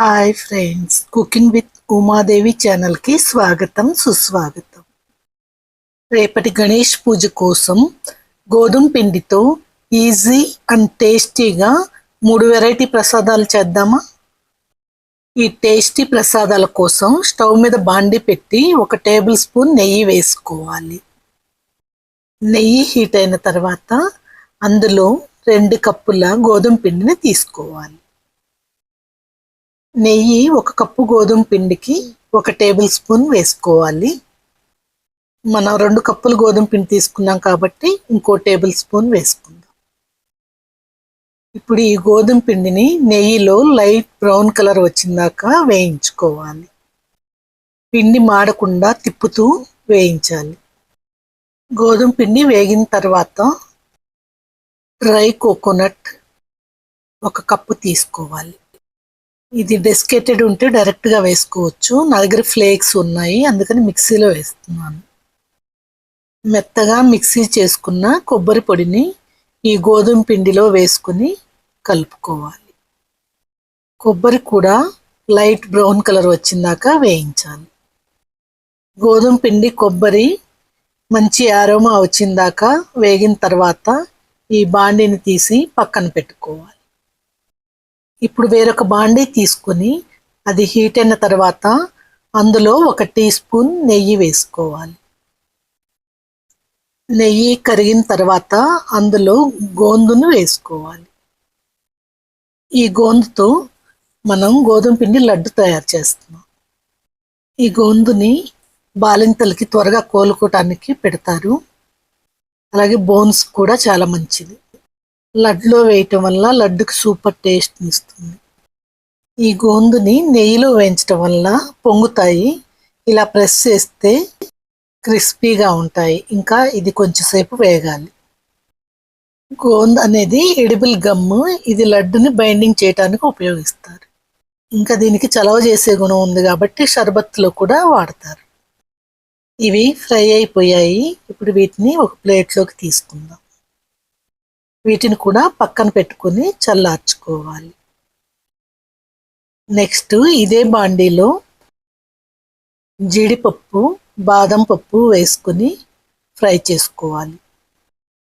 Hi friends cooking with Umadevi ఛానల్కి స్వాగతం సుస్వాగతం. రేపటి గణేష్ పూజ కోసం గోధుమ పిండితో ఈజీ అండ్ టేస్టీగా మూడు వెరైటీ ప్రసాదాలు చేద్దామా? ఈ టేస్టీ ప్రసాదాల కోసం స్టవ్ మీద బాండి పెట్టి ఒక టేబుల్ స్పూన్ నెయ్యి వేసుకోవాలి. నెయ్యి హీట్ అయిన తర్వాత అందులో రెండు కప్పుల గోధుమ పిండిని తీసుకోవాలి. నెయ్యి ఒక కప్పు గోధుమ పిండికి ఒక టేబుల్ స్పూన్ వేసుకోవాలి. మనం రెండు కప్పులు గోధుమ పిండి తీసుకున్నాం కాబట్టి ఇంకో టేబుల్ స్పూన్ వేసుకుందాం. ఇప్పుడు ఈ గోధుమ పిండిని నెయ్యిలో లైట్ బ్రౌన్ కలర్ వచ్చిందాక వేయించుకోవాలి. పిండి మాడకుండా తిప్పుతూ వేయించాలి. గోధుమ పిండి వేగిన తర్వాత డ్రై కోకోనట్ ఒక కప్పు తీసుకోవాలి. ఇది డెస్కెటెడ్ ఉంటే డైరెక్ట్గా వేసుకోవచ్చు. నా దగ్గర ఫ్లేక్స్ ఉన్నాయి. అందుకని మిక్సీలో వేస్తున్నాను. మెత్తగా మిక్సీ చేసుకున్న కొబ్బరి పొడిని ఈ గోధుమ పిండిలో వేసుకుని కలుపుకోవాలి. కొబ్బరి కూడా లైట్ బ్రౌన్ కలర్ వచ్చిందాక వేయించాలి. గోధుమ పిండి కొబ్బరి మంచి ఆరోమా వచ్చిందాక వేగిన తర్వాత ఈ బాండిని తీసి పక్కన పెట్టుకోవాలి. ఇప్పుడు వేరొక బాండీ తీసుకొని అది హీట్ అయిన తర్వాత అందులో ఒక టీ స్పూన్ నెయ్యి వేసుకోవాలి. నెయ్యి కరిగిన తర్వాత అందులో గోందును వేసుకోవాలి. ఈ గోందుతో మనం గోధుమ పిండి లడ్డు తయారు చేస్తున్నాం. ఈ గోందుని బాలింతలకి త్వరగా కోలుకోవటానికి పెడతారు. అలాగే బోన్స్ కూడా చాలా మంచిది. లడ్డులో వేయటం వల్ల లడ్డుకి సూపర్ టేస్ట్ ఇస్తుంది. ఈ గోందుని నెయ్యిలో వేయించడం వల్ల పొంగుతాయి. ఇలా ప్రెస్ చేస్తే క్రిస్పీగా ఉంటాయి. ఇంకా ఇది కొంచెంసేపు వేగాలి. గోంద్ అనేది ఎడిబుల్ గమ్ము. ఇది లడ్డుని బైండింగ్ చేయడానికి ఉపయోగిస్తారు. ఇంకా దీనికి చలవ చేసే గుణం ఉంది కాబట్టి షర్బత్లో కూడా వాడతారు. ఇవి ఫ్రై అయిపోయాయి. ఇప్పుడు వీటిని ఒక ప్లేట్లోకి తీసుకుందాం. వీటిని కూడా పక్కన పెట్టుకుని చల్లార్చుకోవాలి. నెక్స్ట్ ఇదే బాండీలో జీడిపప్పు బాదం పప్పు వేసుకుని ఫ్రై చేసుకోవాలి.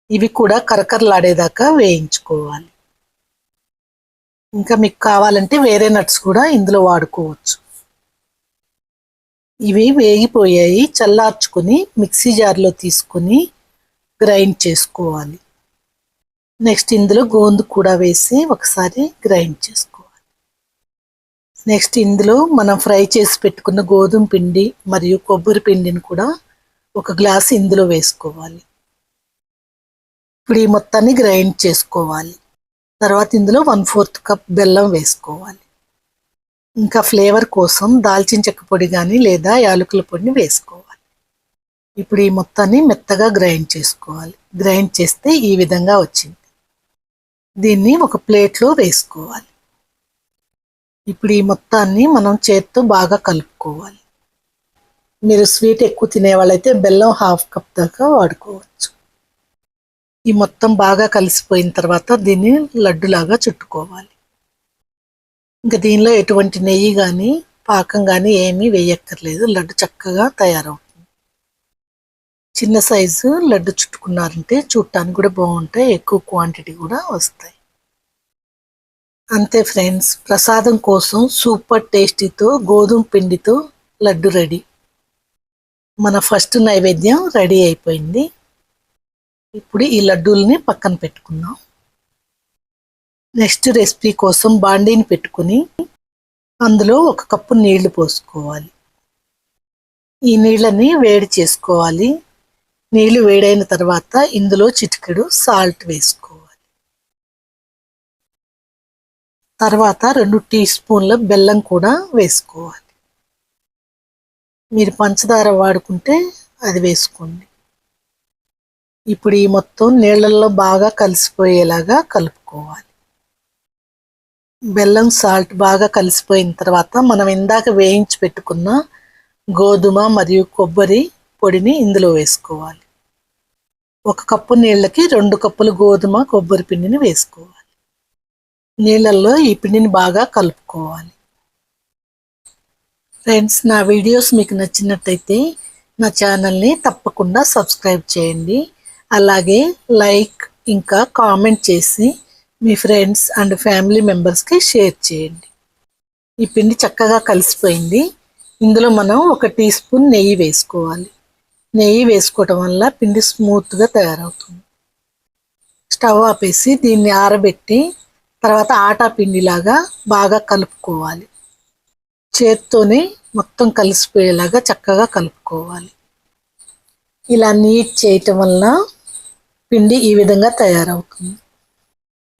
ఇవి కూడా కరకరలాడేదాకా వేయించుకోవాలి. ఇంకా మీకు కావాలంటే వేరే నట్స్ కూడా ఇందులో వాడుకోవచ్చు. ఇవి వేగిపోయాయి చల్లార్చుకుని మిక్సీ జార్లో తీసుకుని గ్రైండ్ చేసుకోవాలి. నెక్స్ట్ ఇందులో గోందు కూడా వేసి ఒకసారి గ్రైండ్ చేసుకోవాలి. నెక్స్ట్ ఇందులో మనం ఫ్రై చేసి పెట్టుకున్న గోధుమ పిండి మరియు కొబ్బరి పిండిని కూడా ఒక గ్లాస్ ఇందులో వేసుకోవాలి. ఇప్పుడు ఈ మొత్తాన్ని గ్రైండ్ చేసుకోవాలి. తర్వాత ఇందులో వన్ ఫోర్త్ కప్ బెల్లం వేసుకోవాలి. ఇంకా ఫ్లేవర్ కోసం దాల్చిన చెక్క పొడి కానీ లేదా యాలకుల పొడిని వేసుకోవాలి. ఇప్పుడు ఈ మొత్తాన్ని మెత్తగా గ్రైండ్ చేసుకోవాలి. గ్రైండ్ చేస్తే ఈ విధంగా వచ్చింది. దీన్ని ఒక ప్లేట్లో వేసుకోవాలి. ఇప్పుడు ఈ మొత్తాన్ని మనం చేత్తో బాగా కలుపుకోవాలి. మీరు స్వీట్ ఎక్కువ తినేవాళ్ళైతే బెల్లం హాఫ్ కప్ దాకా వాడుకోవచ్చు. ఈ మొత్తం బాగా కలిసిపోయిన తర్వాత దీన్ని లడ్డులాగా చుట్టుకోవాలి. ఇంకా దీనిలో ఎటువంటి నెయ్యి కానీ పాకం కానీ ఏమీ వేయక్కర్లేదు. లడ్డు చక్కగా తయారవుతుంది. చిన్న సైజు లడ్డు చుట్టుకున్నారంటే చూడటానికి కూడా బాగుంటాయి ఎక్కువ క్వాంటిటీ కూడా వస్తాయి. అంతే ఫ్రెండ్స్ ప్రసాదం కోసం సూపర్ టేస్టీతో గోధుమ పిండితో లడ్డు రెడీ. మన ఫస్ట్ నైవేద్యం రెడీ అయిపోయింది. ఇప్పుడు ఈ లడ్డూల్ని పక్కన పెట్టుకుందాం. నెక్స్ట్ రెసిపీ కోసం బాండీని పెట్టుకుని అందులో ఒక కప్పు నీళ్ళు పోసుకోవాలి. ఈ నీళ్ళని వేడి చేసుకోవాలి. నీళ్ళు వేడైన తర్వాత ఇందులో చిటికెడు సాల్ట్ వేసుకోవాలి. తర్వాత రెండు టీ స్పూన్ల బెల్లం కూడా వేసుకోవాలి. మీరు పంచదార వాడుకుంటే అది వేసుకోండి. ఇప్పుడు ఈ మొత్తం నీళ్ళల్లో బాగా కలిసిపోయేలాగా కలుపుకోవాలి. బెల్లం సాల్ట్ బాగా కలిసిపోయిన తర్వాత మనం ఇందాక వేయించి పెట్టుకున్న గోధుమ మరియు కొబ్బరి పొడిని ఇందులో వేసుకోవాలి. ఒక కప్పు నీళ్ళకి రెండు కప్పులు గోధుమ కొబ్బరి పిండిని వేసుకోవాలి. నీళ్ళల్లో ఈ పిండిని బాగా కలుపుకోవాలి. ఫ్రెండ్స్ నా వీడియోస్ మీకు నచ్చినట్టయితే నా ఛానల్ని తప్పకుండా సబ్స్క్రైబ్ చేయండి. అలాగే లైక్ ఇంకా కామెంట్ చేసి మీ ఫ్రెండ్స్ అండ్ ఫ్యామిలీ మెంబర్స్కి షేర్ చేయండి. ఈ పిండి చక్కగా కలిసిపోయింది. ఇందులో మనం ఒక టీ స్పూన్ నెయ్యి వేసుకోవాలి. నెయ్యి వేసుకోవటం వల్ల పిండి స్మూత్గా తయారవుతుంది. స్టవ్ ఆపేసి దీన్ని ఆరబెట్టి తర్వాత ఆటా పిండిలాగా బాగా కలుపుకోవాలి. చేత్తోనే మొత్తం కలిసిపోయేలాగా చక్కగా కలుపుకోవాలి. ఇలా నీట్ చేయటం వల్ల పిండి ఈ విధంగా తయారవుతుంది.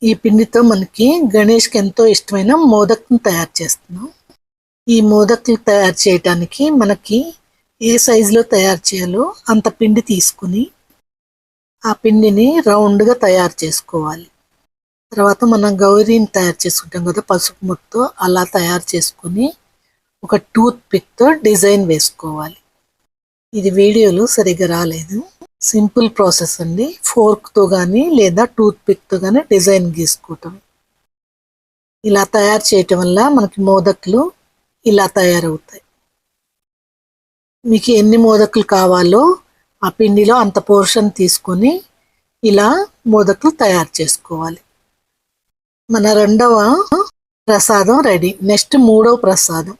ఈ పిండితో మనకి గణేష్కి ఎంతో ఇష్టమైన మోదక్ని తయారు చేస్తున్నాం. ఈ మోదక్లు తయారు చేయటానికి మనకి ఏ సైజులో తయారు చేయాలో అంత పిండి తీసుకుని ఆ పిండిని రౌండ్గా తయారు చేసుకోవాలి. తర్వాత మనం గౌరీని తయారు చేసుకుంటాం కదా పసుపు ముత్తో అలా తయారు చేసుకుని ఒక టూత్ పిక్తో డిజైన్ వేసుకోవాలి. ఇది వీడియోలో సరిగ్గా రాలేదు. సింపుల్ ప్రాసెస్ అండి. ఫోర్క్తో కానీ లేదా టూత్ పిక్తో కానీ డిజైన్ గీసుకోవటం. ఇలా తయారు చేయటం వల్ల మనకి మోదక్లు ఇలా తయారవుతాయి. మీకు ఎన్ని మోదకులు కావాలో ఆ పిండిలో అంత పోర్షన్ తీసుకొని ఇలా మోదకులు తయారు చేసుకోవాలి. మన రెండవ ప్రసాదం రెడీ. నెక్స్ట్ మూడవ ప్రసాదం.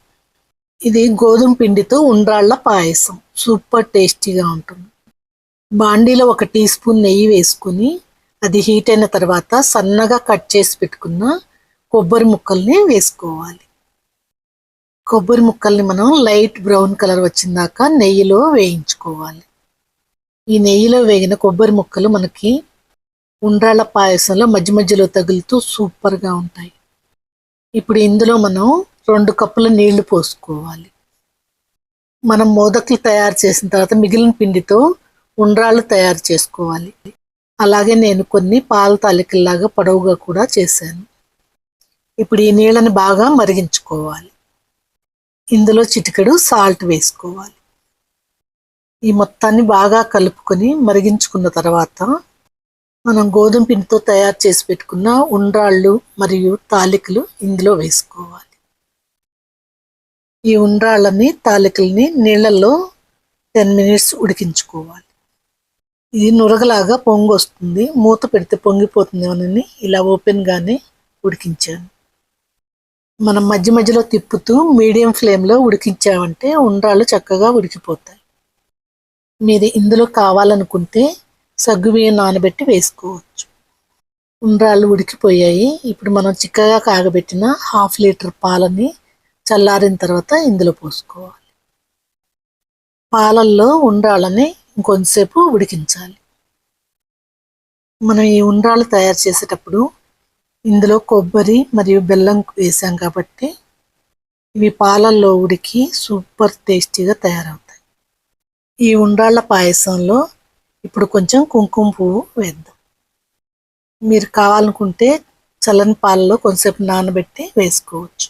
ఇది గోధుమ పిండితో ఉండ్రాళ్ళ పాయసం. సూపర్ టేస్టీగా ఉంటుంది. బాండీలో ఒక టీ స్పూన్ నెయ్యి వేసుకుని అది హీట్ అయిన తర్వాత సన్నగా కట్ చేసి పెట్టుకున్న కొబ్బరి ముక్కల్ని వేసుకోవాలి. కొబ్బరి ముక్కల్ని మనం లైట్ బ్రౌన్ కలర్ వచ్చిందాక నెయ్యిలో వేయించుకోవాలి. ఈ నెయ్యిలో వేగిన కొబ్బరి ముక్కలు మనకి ఉండ్రాళ్ళ పాయసంలో మధ్య మధ్యలో తగులుతూ సూపర్గా ఉంటాయి. ఇప్పుడు ఇందులో మనం రెండు కప్పుల నీళ్ళు పోసుకోవాలి. మనం మోదకులు తయారు చేసిన తర్వాత మిగిలిన పిండితో ఉండ్రాళ్ళు తయారు చేసుకోవాలి. అలాగే నేను కొన్ని పాల తాలికల్లాగా పొడవుగా కూడా చేశాను. ఇప్పుడు ఈ నీళ్ళని బాగా మరిగించుకోవాలి. ఇందులో చిటికెడు సాల్ట్ వేసుకోవాలి. ఈ మొత్తాన్ని బాగా కలుపుకొని మరిగించుకున్న తర్వాత మనం గోధుమ పిండితో తయారు చేసి పెట్టుకున్న ఉండ్రాళ్ళు మరియు తాలికలు ఇందులో వేసుకోవాలి. ఈ ఉండ్రాళ్ళని తాలికల్ని నీళ్ళల్లో టెన్ మినిట్స్ ఉడికించుకోవాలి. ఇది నురగలాగా పొంగి వస్తుంది మూత పెడితే పొంగిపోతుంది అని ఇలా ఓపెన్గానే ఉడికించాను. మనం మధ్య మధ్యలో తిప్పుతూ మీడియం ఫ్లేమ్లో ఉడికించామంటే ఉండ్రాళ్ళు చక్కగా ఉడికిపోతాయి. మీరు ఇందులో కావాలనుకుంటే సగ్గుబియ్యం నానబెట్టి వేసుకోవచ్చు. ఉండ్రాళ్ళు ఉడికిపోయాయి. ఇప్పుడు మనం చిక్కగా కాగబెట్టిన హాఫ్ లీటర్ పాలని చల్లారిన తర్వాత ఇందులో పోసుకోవాలి. పాలల్లో ఉండ్రాళ్ళని ఇంకొంతసేపు ఉడికించాలి. మనం ఈ ఉండ్రాళ్ళు తయారు చేసేటప్పుడు ఇందులో కొబ్బరి మరియు బెల్లం వేసాం కాబట్టి ఇవి పాలల్లో ఉడికి సూపర్ టేస్టీగా తయారవుతాయి. ఈ ఉండ్రాళ్ళ పాయసంలో ఇప్పుడు కొంచెం కుంకుమ పువ్వు వేద్దాం. మీరు కావాలనుకుంటే చల్లని పాలలో కొంతసేపు నానబెట్టి వేసుకోవచ్చు.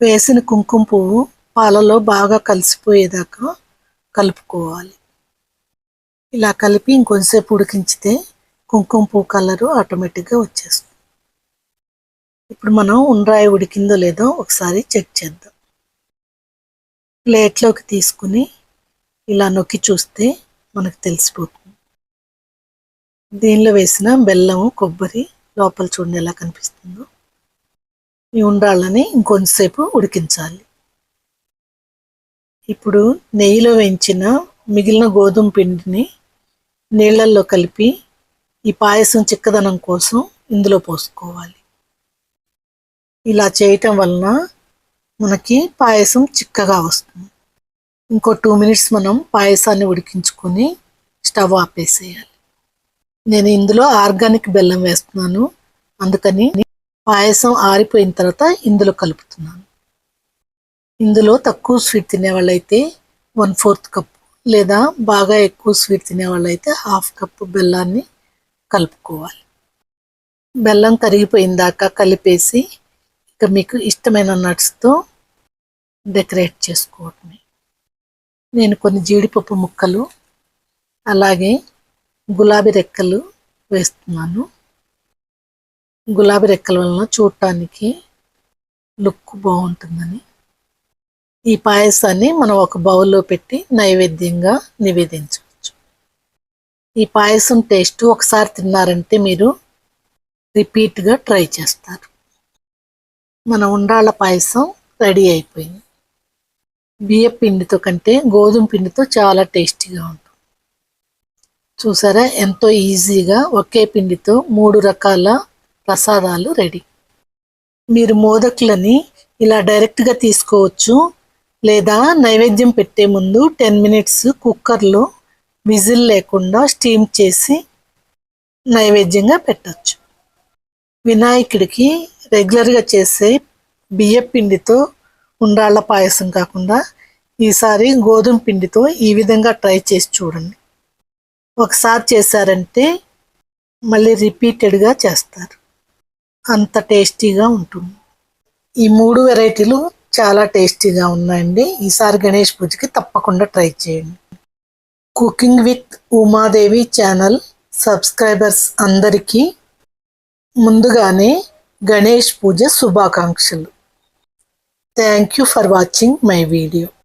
వేసిన కుంకుమ పువ్వు పాలలో బాగా కలిసిపోయేదాకా కలుపుకోవాలి. ఇలా కలిపి ఇంకొంచెంసేపు ఉడికించితే కుంకుమ పువ్వు కలరు ఆటోమేటిక్గా వచ్చేస్తుంది. ఇప్పుడు మనం ఉండ్రాయి ఉడికిందో లేదో ఒకసారి చెక్ చేద్దాం. ప్లేట్లోకి తీసుకుని ఇలా నొక్కి చూస్తే మనకు తెలిసిపోతుంది. దీనిలో వేసిన బెల్లం కొబ్బరి లోపల చూడండి ఎలా కనిపిస్తుందో. ఈ ఉండ్రాళ్ళని ఇంకొంతసేపు ఉడికించాలి. ఇప్పుడు నెయ్యిలో వేయించిన మిగిలిన గోధుమ పిండిని నీళ్ళల్లో కలిపి ఈ పాయసం చిక్కదనం కోసం ఇందులో పోసుకోవాలి. ఇలా చేయటం వలన మనకి పాయసం చిక్కగా వస్తుంది. ఇంకో టూ మినిట్స్ మనం పాయసాన్ని ఉడికించుకొని స్టవ్ ఆపేసేయాలి. నేను ఇందులో ఆర్గానిక్ బెల్లం వేస్తున్నాను. అందుకని పాయసం ఆరిపోయిన తర్వాత ఇందులో కలుపుతున్నాను. ఇందులో తక్కువ స్వీట్ తినేవాళ్ళైతే వన్ ఫోర్త్ కప్ లేదా బాగా ఎక్కువ స్వీట్ తినేవాళ్ళైతే హాఫ్ కప్ బెల్లాన్ని కలుపుకోవాలి. బెల్లం కరిగిపోయిందాక కలిపేసి ఇక మీకు ఇష్టమైన నట్స్తో డెకరేట్ చేసుకోవటమే. నేను కొన్ని జీడిపప్పు ముక్కలు అలాగే గులాబీ రెక్కలు వేస్తున్నాను. గులాబీ రెక్కల వలన చూడటానికి లుక్ బాగుంటుందని. ఈ పాయసాన్ని మనం ఒక బౌల్లో పెట్టి నైవేద్యంగా నివేదించు ఈ పాయసం టేస్ట్ ఒకసారి తిన్నారంటే మీరు రిపీట్గా ట్రై చేస్తారు. మన ఉండాళ్ళ పాయసం రెడీ అయిపోయింది. బియ్య పిండితో కంటే గోధుమ పిండితో చాలా టేస్టీగా ఉంటుంది. చూసారా? ఎంతో ఈజీగా ఒకే పిండితో మూడు రకాల ప్రసాదాలు రెడీ. మీరు మోదకులని ఇలా డైరెక్ట్గా తీసుకోవచ్చు లేదా నైవేద్యం పెట్టే ముందు టెన్ మినిట్స్ కుక్కర్లో విజిల్ లేకుండా స్టీమ్ చేసి నైవేద్యంగా పెట్టచ్చు. వినాయకుడికి రెగ్యులర్గా చేసే బియ్యపిండితో ఉండ్రాళ్ళ పాయసం కాకుండా ఈసారి గోధుమ పిండితో ఈ విధంగా ట్రై చేసి చూడండి. ఒకసారి చేశారంటే మళ్ళీ రిపీటెడ్గా చేస్తారు. అంత టేస్టీగా ఉంటుంది. ఈ మూడు వెరైటీలు చాలా టేస్టీగా ఉన్నాయండి. ఈసారి గణేష్ పూజకి తప్పకుండా ట్రై చేయండి. Cooking with Umadevi channel subscribers అందరికీ ముందుగానే గణేష్ పూజ శుభాకాంక్షలు. Thank you for watching my video